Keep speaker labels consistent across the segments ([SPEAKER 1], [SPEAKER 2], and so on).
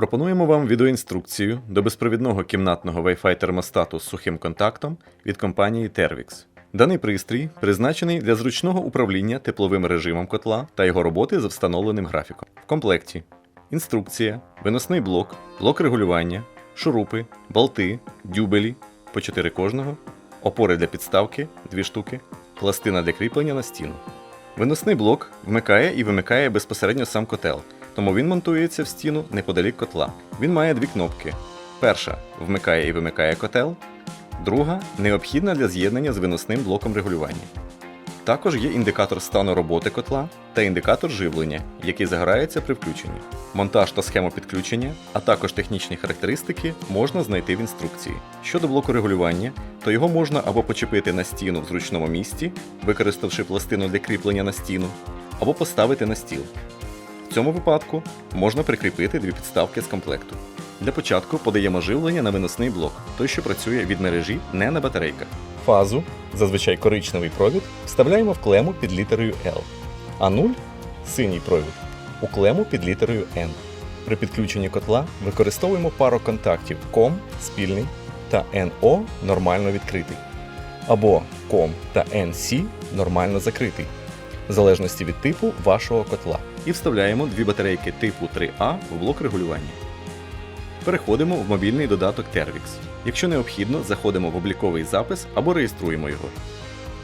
[SPEAKER 1] Пропонуємо вам відеоінструкцію до безпровідного кімнатного Wi-Fi термостату з сухим контактом від компанії Tervix. Даний пристрій призначений для зручного управління тепловим режимом котла та його роботи за встановленим графіком. В комплекті інструкція, виносний блок, блок регулювання, шурупи, болти, дюбелі по 4 кожного, опори для підставки 2 штуки, пластина для кріплення на стіну. Виносний блок вмикає і вимикає безпосередньо сам котел, тому він монтується в стіну неподалік котла. Він має дві кнопки. Перша вмикає і вимикає котел, друга необхідна для з'єднання з виносним блоком регулювання. Також є індикатор стану роботи котла та індикатор живлення, який загорається при включенні. Монтаж та схему підключення, а також технічні характеристики можна знайти в інструкції. Щодо блоку регулювання, то його можна або почепити на стіну в зручному місці, використавши пластину для кріплення на стіну, або поставити на стіл. В цьому випадку можна прикріпити дві підставки з комплекту. Для початку подаємо живлення на виносний блок, той, що працює від мережі, не на батарейках. Фазу, зазвичай коричневий провід, вставляємо в клему під літерою L, а 0 синій провід у клему під літерою N. При підключенні котла використовуємо пару контактів COM спільний та NO нормально відкритий, або COM та NC нормально закритий, в залежності від типу вашого котла. І вставляємо дві батарейки типу 3А в блок регулювання. Переходимо в мобільний додаток Tervix. Якщо необхідно, заходимо в обліковий запис або реєструємо його.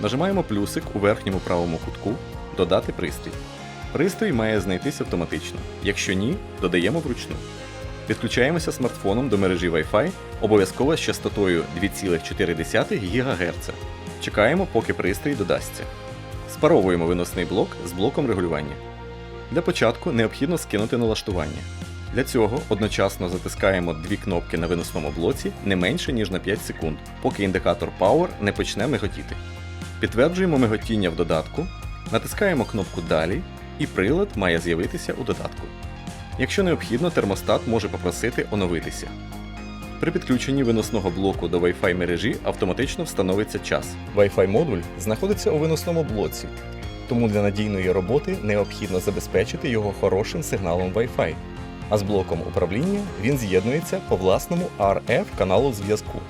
[SPEAKER 1] Нажимаємо плюсик у верхньому правому кутку Додати пристрій. Пристрій має знайтись автоматично. Якщо ні, додаємо вручну. Підключаємося смартфоном до мережі Wi-Fi, обов'язково з частотою 2,4 ГГц. Чекаємо, поки пристрій додасться. Спаровуємо виносний блок з блоком регулювання. Для початку необхідно скинути налаштування. Для цього одночасно затискаємо дві кнопки на виносному блоці не менше, ніж на 5 секунд, поки індикатор Power не почне миготіти. Підтверджуємо миготіння в додатку, натискаємо кнопку Далі, і прилад має з'явитися у додатку. Якщо необхідно, термостат може попросити оновитися. При підключенні виносного блоку до Wi-Fi мережі автоматично встановиться час. Wi-Fi модуль знаходиться у виносному блоці, тому для надійної роботи необхідно забезпечити його хорошим сигналом Wi-Fi. А з блоком управління він з'єднується по власному RF каналу зв'язку.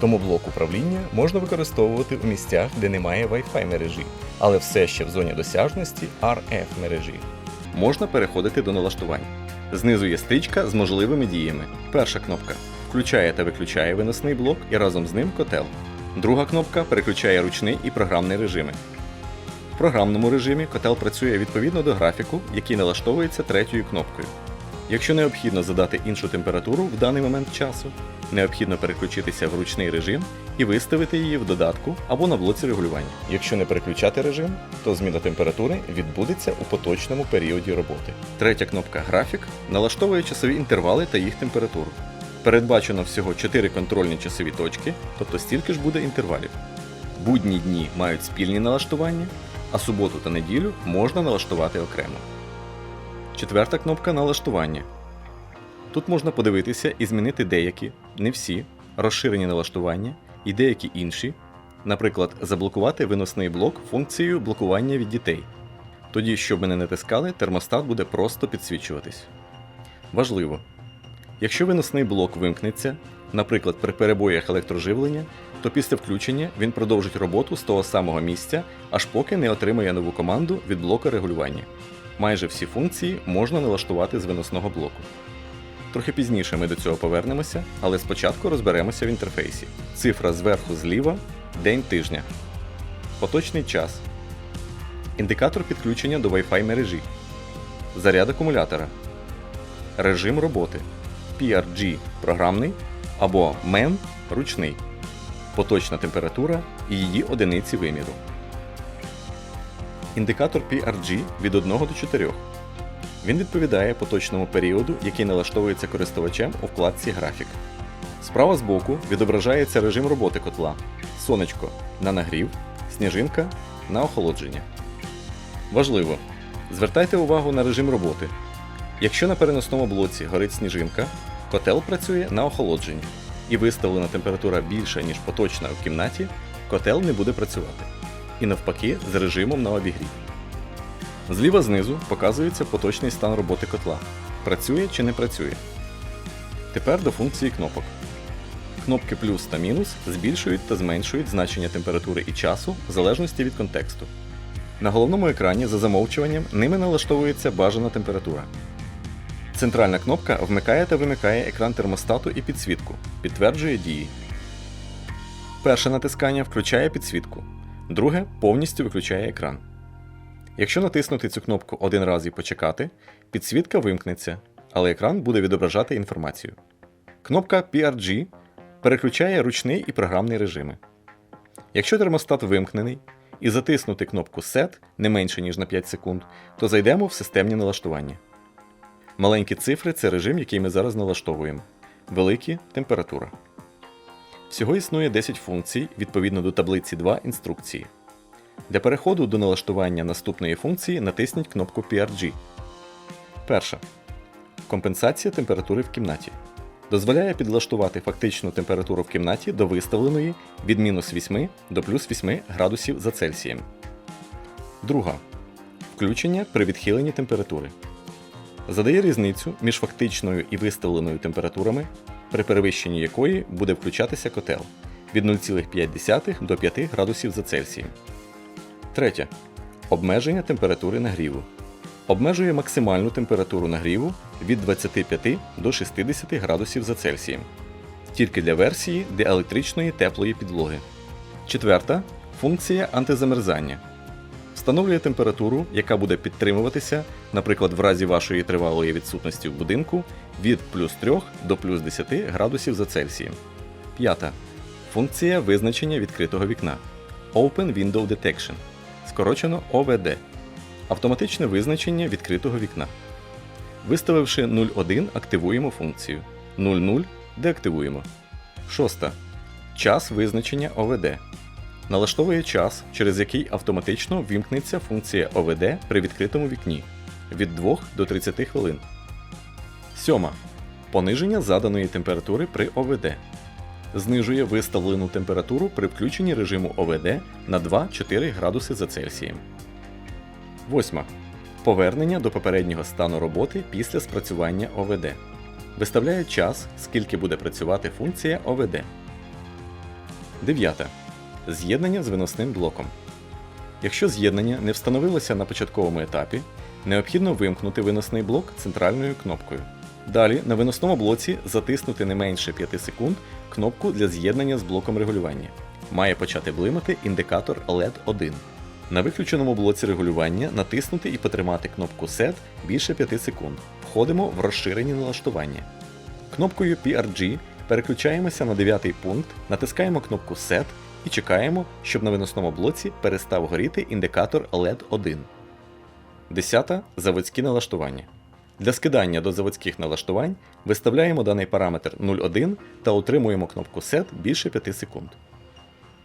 [SPEAKER 1] Тому блок управління можна використовувати у місцях, де немає Wi-Fi мережі, але все ще в зоні досяжності RF мережі. Можна переходити до налаштувань. Знизу є стрічка з можливими діями. Перша кнопка включає та виключає виносний блок і разом з ним котел. Друга кнопка переключає ручний і програмний режими. В програмному режимі котел працює відповідно до графіку, який налаштовується третьою кнопкою. Якщо необхідно задати іншу температуру в даний момент часу, необхідно переключитися в ручний режим і виставити її в додатку або на блоці регулювання. Якщо не переключати режим, то зміна температури відбудеться у поточному періоді роботи. Третя кнопка Графік налаштовує часові інтервали та їх температуру. Передбачено всього 4 контрольні часові точки, тобто стільки ж буде інтервалів. Будні дні мають спільні налаштування, а суботу та неділю можна налаштувати окремо. Четверта кнопка налаштування. Тут можна подивитися і змінити деякі, не всі, розширені налаштування і деякі інші, наприклад, заблокувати виносний блок функцією блокування від дітей. Тоді, щоб ми не натискали, термостат буде просто підсвічуватись. Важливо. Якщо виносний блок вимкнеться, наприклад, при перебоях електроживлення, то після включення він продовжить роботу з того самого місця, аж поки не отримає нову команду від блока регулювання. Майже всі функції можна налаштувати з виносного блоку. Трохи пізніше ми до цього повернемося, але спочатку розберемося в інтерфейсі. Цифра зверху зліва день тижня. Поточний час. Індикатор підключення до Wi-Fi мережі. Заряд акумулятора. Режим роботи. PRG програмний або MEN ручний. Поточна температура і її одиниці виміру. Індикатор PRG від 1 до 4. Він відповідає поточному періоду, який налаштовується користувачем у вкладці Графік. Справа збоку відображається режим роботи котла. Сонечко на нагрів, сніжинка на охолодження. Важливо! Звертайте увагу на режим роботи. Якщо на переносному блоці горить сніжинка, котел працює на охолодженні і виставлена температура більша, ніж поточна в кімнаті, котел не буде працювати. І навпаки, з режимом на обігрів. Зліва знизу показується поточний стан роботи котла. Працює чи не працює. Тепер до функції кнопок. Кнопки плюс та мінус збільшують та зменшують значення температури і часу в залежності від контексту. На головному екрані за замовчуванням ними налаштовується бажана температура. Центральна кнопка вмикає та вимикає екран термостату і підсвітку, підтверджує дії. Перше натискання включає підсвітку, друге повністю виключає екран. Якщо натиснути цю кнопку один раз і почекати, підсвітка вимкнеться, але екран буде відображати інформацію. Кнопка PRG переключає ручний і програмний режими. Якщо термостат вимкнений і затиснути кнопку Set не менше ніж на 5 секунд, то зайдемо в системні налаштування. Маленькі цифри це режим, який ми зараз налаштовуємо. Великі температура. Всього існує 10 функцій відповідно до таблиці 2 інструкції. Для переходу до налаштування наступної функції натисніть кнопку PRG. Перша. Компенсація температури в кімнаті. Дозволяє підлаштувати фактичну температуру в кімнаті до виставленої від мінус 8 до плюс 8 градусів за Цельсієм. Друга. Включення при відхиленні температури. Задає різницю між фактичною і виставленою температурами, при перевищенні якої буде включатися котел від 0,5 до 5 градусів за Цельсієм. Третє. Обмеження температури нагріву. Обмежує максимальну температуру нагріву від 25 до 60 градусів за Цельсієм. Тільки для версії для електричної теплої підлоги. Четверта функція антизамерзання. Встановлює температуру, яка буде підтримуватися, наприклад, в разі вашої тривалої відсутності в будинку від плюс 3 до плюс 10 градусів за Цельсієм. П'ята. Функція визначення відкритого вікна. Open Window Detection. Скорочено OVD. Автоматичне визначення відкритого вікна. Виставивши 0.1, активуємо функцію. 0.0 деактивуємо. Шоста. Час визначення OVD. Налаштовує час, через який автоматично вімкнеться функція OVD при відкритому вікні від 2 до 30 хвилин. Сьома. Пониження заданої температури при ОВД. Знижує виставлену температуру при включенні режиму ОВД на 2-4 градуси за Цельсієм. Восьма. Повернення до попереднього стану роботи після спрацювання ОВД. Виставляє час, скільки буде працювати функція ОВД. Дев'ята. З'єднання з виносним блоком. Якщо з'єднання не встановилося на початковому етапі, необхідно вимкнути виносний блок центральною кнопкою. Далі на виносному блоці затиснути не менше 5 секунд кнопку для з'єднання з блоком регулювання. Має почати блимати індикатор LED 1. На виключеному блоці регулювання натиснути і потримати кнопку Set більше 5 секунд. Входимо в розширені налаштування. Кнопкою PRG переключаємося на 9 пункт, натискаємо кнопку Set і чекаємо, щоб на виносному блоці перестав горіти індикатор LED 1. 10. Заводські налаштування. Для скидання до заводських налаштувань виставляємо даний параметр 0.1 та утримуємо кнопку Set більше 5 секунд.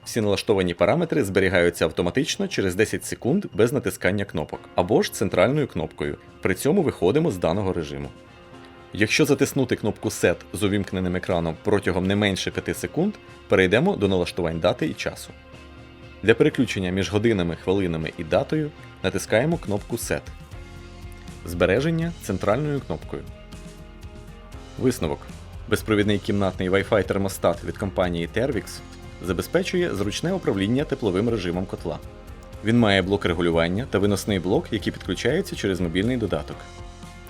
[SPEAKER 1] Всі налаштовані параметри зберігаються автоматично через 10 секунд без натискання кнопок або ж центральною кнопкою. При цьому виходимо з даного режиму. Якщо затиснути кнопку Set з увімкненим екраном протягом не менше 5 секунд, перейдемо до налаштувань дати і часу. Для переключення між годинами, хвилинами і датою натискаємо кнопку Set. Збереження центральною кнопкою. Висновок. Безпровідний кімнатний Wi-Fi термостат від компанії Tervix забезпечує зручне управління тепловим режимом котла. Він має блок регулювання та виносний блок, які підключаються через мобільний додаток.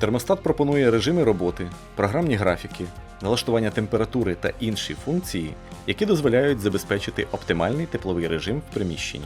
[SPEAKER 1] Термостат пропонує режими роботи, програмні графіки, налаштування температури та інші функції, які дозволяють забезпечити оптимальний тепловий режим в приміщенні.